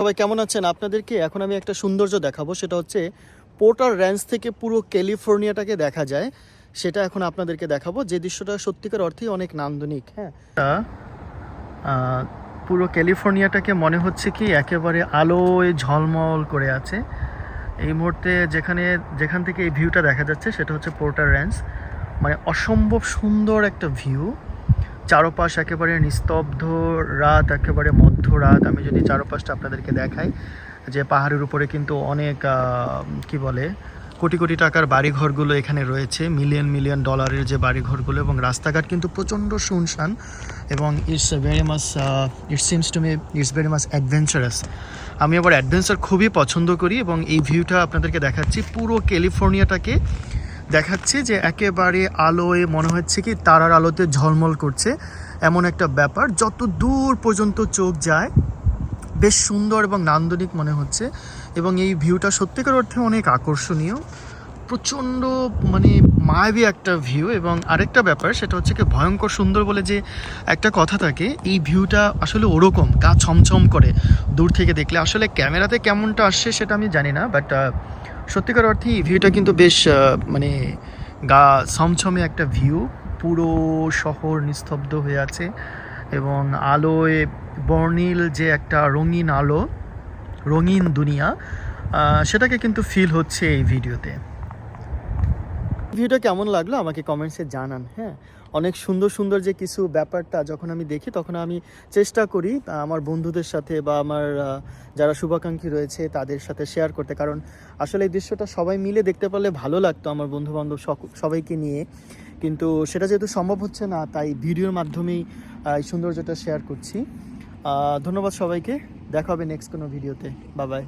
সবাই কেমন আছেন? আপনাদেরকে এখন আমি একটা সৌন্দর্য দেখাবো, সেটা হচ্ছে পোর্টার রেঞ্জ থেকে পুরো ক্যালিফোর্নিয়াটাকে দেখা যায়। সেটা এখন আপনাদেরকে দেখাবো, যে দৃশ্যটা সত্যিকার অর্থেই অনেক নান্দনিক হ্যাঁ। পুরো ক্যালিফোর্নিয়াটাকে মনে হচ্ছে কি একেবারে আলোয় ঝলমল করে আছে। এই মুহূর্তে যেখানে, যেখান থেকে এই ভিউটা দেখা যাচ্ছে, সেটা হচ্ছে পোর্টার রেঞ্জ মানে অসম্ভব সুন্দর একটা ভিউ। চারপাশ একেবারে নিস্তব্ধ রাত, একেবারে মধ্যরাত আমি যদি চারপাশটা আপনাদেরকে দেখাই, যে পাহাড়ের উপরে কিন্তু অনেক কি বলে, কোটি কোটি টাকার বাড়িঘরগুলো এখানে রয়েছে। মিলিয়ন মিলিয়ন ডলারের যে বাড়িঘরগুলো এবং রাস্তাঘাট কিন্তু প্রচণ্ড শুনশান এবং it's very much it seems to me it's very much adventurous আমি আবার অ্যাডভেঞ্চার খুবই পছন্দ করি এবং এই ভিউটা আপনাদেরকে দেখাচ্ছি। পুরো ক্যালিফোর্নিয়াটাকে দেখাচ্ছে যে একেবারে আলোয় মনে হচ্ছে কি তারার আলোতে ঝলমল করছে। এমন একটা ব্যাপার। যত দূর পর্যন্ত চোখ যায়, বেশ সুন্দর এবং নান্দনিক মনে হচ্ছে এবং এই ভিউটা সত্যিকার অর্থে অনেক আকর্ষণীয়। প্রচণ্ড মানে মায়াবী একটা ভিউ এবং আরেকটা ব্যাপার, সেটা হচ্ছে কি ভয়ঙ্কর সুন্দর বলে যে একটা কথা থাকে, এই ভিউটা আসলে ওরকম, গা ছমছম করে। দূর থেকে দেখলে আসলে ক্যামেরাতে কেমনটা আসছে সেটা আমি জানি না বাট সত্যিকার অর্থে এই ভিউটা কিন্তু বেশ মানে গা ছমছমে একটা ভিউ পুরো শহর নিস্তব্ধ হয়ে আছে এবং আলোয় বর্ণিল যে একটা রঙিন আলো, রঙিন দুনিয়া সেটাকে কিন্তু ফিল হচ্ছে এই ভিডিওতে ভিডিওটা কেমন লাগল আমাকে কমেন্টসে জানান হ্যাঁ? অনেক সুন্দর সুন্দর যে কিছু ব্যাপারটা যখন আমি দেখি, তখন আমি চেষ্টা করি আমার বন্ধুদের সাথে বা আমার যারা শুভাকাঙ্ক্ষী রয়েছে, তাদের সাথে শেয়ার করতে। কারণ আসলে এই দৃশ্যটা সবাই মিলে দেখতে পারলে ভালো লাগতো আমার বন্ধু বান্ধব সবাইকে নিয়ে। কিন্তু সেটা যেহেতু সম্ভব হচ্ছে না, তাই ভিডিওর মাধ্যমেই এই সৌন্দর্যটা শেয়ার করছি। ধন্যবাদ সবাইকে। দেখা হবে নেক্সট কোনো ভিডিওতে। বাবাই